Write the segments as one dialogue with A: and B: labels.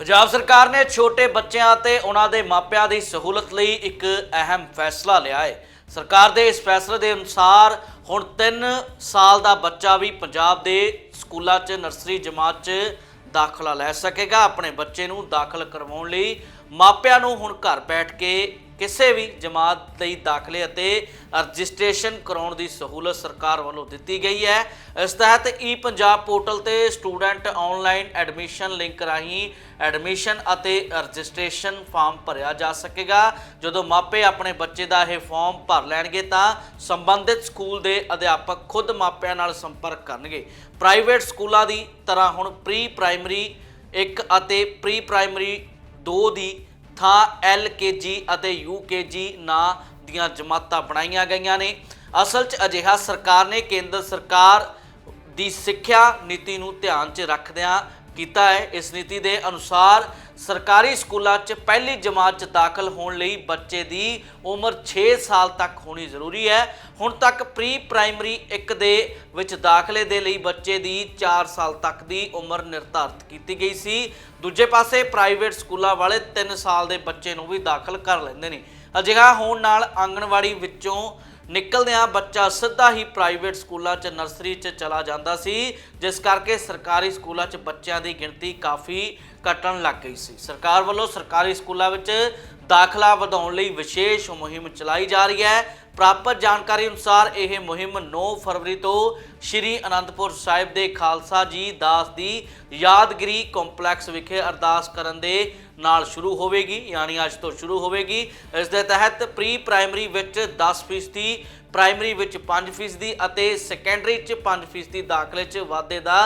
A: ਪੰਜਾਬ ਸਰਕਾਰ ਨੇ ਛੋਟੇ ਬੱਚਿਆਂ ਅਤੇ ਉਹਨਾਂ ਦੇ ਮਾਪਿਆਂ ਦੀ ਸਹੂਲਤ ਲਈ ਇੱਕ ਅਹਿਮ ਫੈਸਲਾ ਲਿਆ ਹੈ। ਸਰਕਾਰ ਦੇ ਇਸ ਫੈਸਲੇ ਦੇ ਅਨੁਸਾਰ ਹੁਣ 3 ਸਾਲ ਦਾ ਬੱਚਾ ਵੀ ਪੰਜਾਬ ਦੇ ਸਕੂਲਾਂ 'ਚ, ਨਰਸਰੀ ਜਮਾਤ 'ਚ ਦਾਖਲਾ ਲੈ ਸਕੇਗਾ। ਆਪਣੇ ਬੱਚੇ ਨੂੰ ਦਾਖਲ ਕਰਵਾਉਣ ਲਈ ਮਾਪਿਆਂ ਨੂੰ ਹੁਣ ਘਰ ਬੈਠ ਕੇ ਕਿਸੇ ਵੀ ਜਮਾਤ ਲਈ ਦਾਖਲੇ ਅਤੇ ਰਜਿਸਟ੍ਰੇਸ਼ਨ ਕਰਾਉਣ ਦੀ ਸਹੂਲਤ ਸਰਕਾਰ ਵੱਲੋਂ ਦਿੱਤੀ ਗਈ ਹੈ। ਇਸ ਤਹਿਤ ਈ ਪੰਜਾਬ ਪੋਰਟਲ ਤੇ ਸਟੂਡੈਂਟ ਆਨਲਾਈਨ ਐਡਮਿਸ਼ਨ ਲਿੰਕ ਰਾਹੀਂ ਐਡਮਿਸ਼ਨ ਅਤੇ ਰਜਿਸਟ੍ਰੇਸ਼ਨ ਫਾਰਮ ਭਰਿਆ ਜਾ ਸਕੇਗਾ। ਜਦੋਂ ਮਾਪੇ ਆਪਣੇ ਬੱਚੇ ਦਾ ਇਹ ਫਾਰਮ ਭਰ ਲੈਣਗੇ ਤਾਂ ਸੰਬੰਧਿਤ ਸਕੂਲ ਦੇ ਅਧਿਆਪਕ ਖੁਦ ਮਾਪਿਆਂ ਨਾਲ ਸੰਪਰਕ ਕਰਨਗੇ। ਪ੍ਰਾਈਵੇਟ ਸਕੂਲਾਂ ਦੀ ਤਰ੍ਹਾਂ ਹੁਣ ਪ੍ਰੀ ਪ੍ਰਾਇਮਰੀ 1 ਅਤੇ ਪ੍ਰੀ ਪ੍ਰਾਇਮਰੀ 2 ਦੀ ਥਾਂ ਐਲਕੇਜੀ ਅਤੇ ਯੂਕੇਜੀ ਨਾਂ ਦੀਆਂ ਜਮਾਤਾਂ ਬਣਾਈਆਂ ਗਈਆਂ ਨੇ। ਅਸਲ 'ਚ ਅਜਿਹਾ ਸਰਕਾਰ ਨੇ ਕੇਂਦਰ ਸਰਕਾਰ ਦੀ ਸਿੱਖਿਆ ਨੀਤੀ ਨੂੰ ਧਿਆਨ 'ਚ ਰੱਖਦਿਆਂ ਕੀਤਾ ਹੈ। ਇਸ ਨੀਤੀ ਦੇ ਅਨੁਸਾਰ ਸਰਕਾਰੀ ਸਕੂਲਾਂ 'ਚ ਪਹਿਲੀ ਜਮਾਤ 'ਚ ਦਾਖਲ ਹੋਣ ਲਈ ਬੱਚੇ ਦੀ ਉਮਰ 6 ਸਾਲ ਤੱਕ ਹੋਣੀ ਜ਼ਰੂਰੀ ਹੈ। ਹੁਣ ਤੱਕ ਪ੍ਰੀ ਪ੍ਰਾਇਮਰੀ 1 ਦੇ ਵਿੱਚ ਦਾਖਲੇ ਦੇ ਲਈ ਬੱਚੇ ਦੀ 4 ਸਾਲ ਤੱਕ ਦੀ ਉਮਰ ਨਿਰਧਾਰਤ ਕੀਤੀ ਗਈ ਸੀ। ਦੂਜੇ ਪਾਸੇ ਪ੍ਰਾਈਵੇਟ ਸਕੂਲਾਂ ਵਾਲੇ 3 ਸਾਲ ਦੇ ਬੱਚੇ ਨੂੰ ਵੀ ਦਾਖਲ ਕਰ ਲੈਂਦੇ ਨੇ। ਅਜਿਹਾ ਹੋਣ ਨਾਲ ਆਂਗਣਵਾੜੀ ਵਿੱਚੋਂ ਨਿਕਲਦਿਆਂ ਬੱਚਾ ਸਿੱਧਾ ਹੀ ਪ੍ਰਾਈਵੇਟ ਸਕੂਲਾਂ 'ਚ ਨਰਸਰੀ 'ਚ ਚਲਾ ਜਾਂਦਾ ਸੀ, ਜਿਸ ਕਰਕੇ ਸਰਕਾਰੀ ਸਕੂਲਾਂ 'ਚ ਬੱਚਿਆਂ ਦੀ ਗਿਣਤੀ ਕਾਫੀ ਘਟਣ ਲੱਗ ਗਈ ਸੀ। ਸਰਕਾਰ ਵੱਲੋਂ ਸਰਕਾਰੀ ਸਕੂਲਾਂ ਵਿੱਚ ਦਾਖਲਾ ਵਧਾਉਣ ਲਈ ਵਿਸ਼ੇਸ਼ ਮੁਹਿੰਮ ਚਲਾਈ ਜਾ ਰਹੀ ਹੈ। ਪ੍ਰਾਪਤ ਜਾਣਕਾਰੀ ਅਨੁਸਾਰ ਇਹ ਮੁਹਿੰਮ 9 ਫਰਵਰੀ ਤੋਂ ਸ਼੍ਰੀ ਅਨੰਦਪੁਰ ਸਾਹਿਬ ਦੇ ਖਾਲਸਾ ਜੀ ਦਾਸ ਦੀ ਯਾਦਗਿਰੀ ਕੰਪਲੈਕਸ ਵਿਖੇ ਅਰਦਾਸ ਕਰਨ ਦੇ ਨਾਲ ਸ਼ੁਰੂ ਹੋਵੇਗੀ, ਯਾਨੀ ਅੱਜ ਤੋਂ ਸ਼ੁਰੂ ਹੋਵੇਗੀ। ਇਸ ਦੇ ਤਹਿਤ ਪ੍ਰੀ ਪ੍ਰਾਇਮਰੀ ਵਿੱਚ 10% ਦੀ ਪ੍ਰਾਇਮਰੀ ਵਿੱਚ 5% ਦੀ ਅਤੇ ਸੈਕੰਡਰੀ 'ਚ 5% ਦੀ ਦਾਖਲੇ 'ਚ ਵਾਧੇ ਦਾ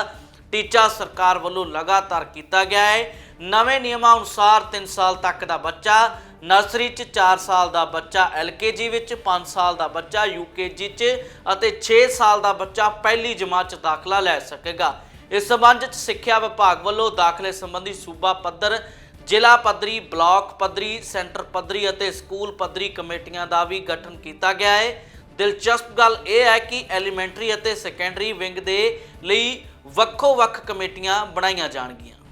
A: ਟੀਚਾ ਸਰਕਾਰ ਵੱਲੋਂ ਲਗਾਤਾਰ ਕੀਤਾ ਗਿਆ ਹੈ। ਨਵੇਂ ਨਿਯਮਾਂ ਅਨੁਸਾਰ 3 ਸਾਲ ਤੱਕ ਦਾ ਬੱਚਾ, ਨਰਸਰੀ 'ਚ 4 ਸਾਲ ਦਾ ਬੱਚਾ ਐਲਕੇਜੀ ਵਿੱਚ 5 ਸਾਲ ਦਾ ਬੱਚਾ ਯੂਕੇਜੀ 'ਚ ਅਤੇ 6 ਸਾਲ ਦਾ ਬੱਚਾ ਪਹਿਲੀ ਜਮਾਤ 'ਚ ਦਾਖਲਾ ਲੈ ਸਕੇਗਾ। ਇਸ ਸਬੰਧ 'ਚ ਸਿੱਖਿਆ ਵਿਭਾਗ ਵੱਲੋਂ ਦਾਖਲੇ ਸੰਬੰਧੀ ਸੂਬਾ ਪੱਧਰ, ਜ਼ਿਲ੍ਹਾ ਪੱਧਰੀ, ਬਲਾਕ ਪੱਧਰੀ, ਸੈਂਟਰ ਪੱਧਰੀ ਅਤੇ ਸਕੂਲ ਪੱਧਰੀ ਕਮੇਟੀਆਂ ਦਾ ਵੀ ਗਠਨ ਕੀਤਾ ਗਿਆ ਹੈ। ਦਿਲਚਸਪ ਗੱਲ ਇਹ ਹੈ ਕਿ ਐਲੀਮੈਂਟਰੀ ਅਤੇ ਸੈਕੰਡਰੀ ਵਿੰਗ ਦੇ ਲਈ ਵੱਖੋ-ਵੱਖ ਕਮੇਟੀਆਂ ਬਣਾਈਆਂ ਜਾਣਗੀਆਂ।